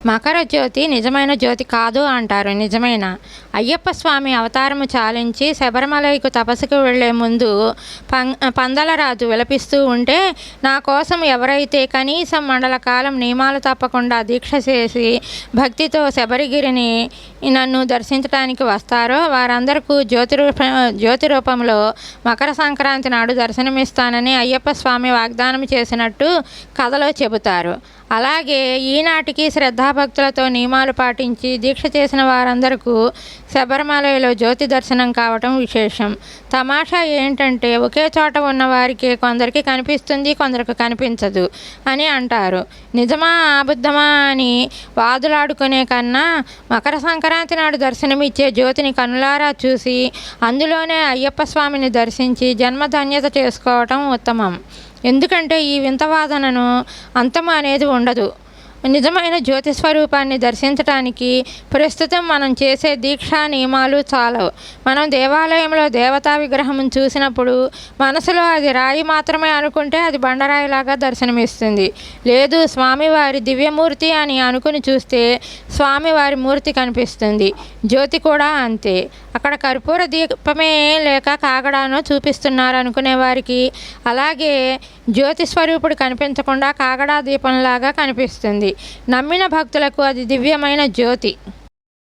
మకర జ్యోతి నిజమైన జ్యోతి కాదు అంటారు నిజమైన? అయ్యప్ప స్వామి అవతారము చాలించి శబరిమలైకు తపస్సుకు వెళ్ళే ముందు పం పందలరాజు విలపిస్తూ ఉంటే నా కోసం ఎవరైతే కనీసం మండల కాలం నియమాలు తప్పకుండా దీక్ష చేసి భక్తితో శబరిగిరిని నన్ను దర్శించడానికి వస్తారో వారందరికీ జ్యోతి రూప జ్యోతి రూపంలో మకర సంక్రాంతి నాడు దర్శనమిస్తానని అయ్యప్ప స్వామి వాగ్దానం చేసినట్టు కథలో చెబుతారు. అలాగే ఈనాటికి శ్రద్ధాభక్తులతో నియమాలు పాటించి దీక్ష చేసిన వారందరకు శబరిమలలో జ్యోతి దర్శనం కావటం విశేషం. తమాషా ఏంటంటే ఒకే చోట ఉన్న వారికి కొందరికి కనిపిస్తుంది కొందరికి కనిపించదు అని అంటారు. నిజమా అబద్ధమా అని వాదులాడుకునే కన్నా మకర సంక్రాంతి నాడు దర్శనమిచ్చే జ్యోతిని కనులారా చూసి అందులోనే అయ్యప్ప స్వామిని దర్శించి జన్మధన్యత చేసుకోవటం ఉత్తమం. ఎందుకంటే ఈ వింత వాదనను అంతం అనేది ఉండదు. నిజమైన జ్యోతి స్వరూపాన్ని దర్శించటానికి ప్రస్తుతం మనం చేసే దీక్షా నియమాలు చాలవు. మనం దేవాలయంలో దేవతా విగ్రహం చూసినప్పుడు మనసులో అది రాయి మాత్రమే అనుకుంటే అది బండరాయిలాగా దర్శనమిస్తుంది. లేదు స్వామివారి దివ్యమూర్తి అని అనుకుని చూస్తే స్వామివారి మూర్తి కనిపిస్తుంది. జ్యోతి కూడా అంతే. అక్కడ కర్పూర దీపమే లేక కాగడానో చూపిస్తున్నారు అనుకునే వారికి. అలాగే జ్యోతి స్వరూపుడు కనిపించకుండా కాగడా దీపంలాగా కనిపిస్తుంది. నమ్మిన భక్తులకు అది దివ్యమైన జ్యోతి.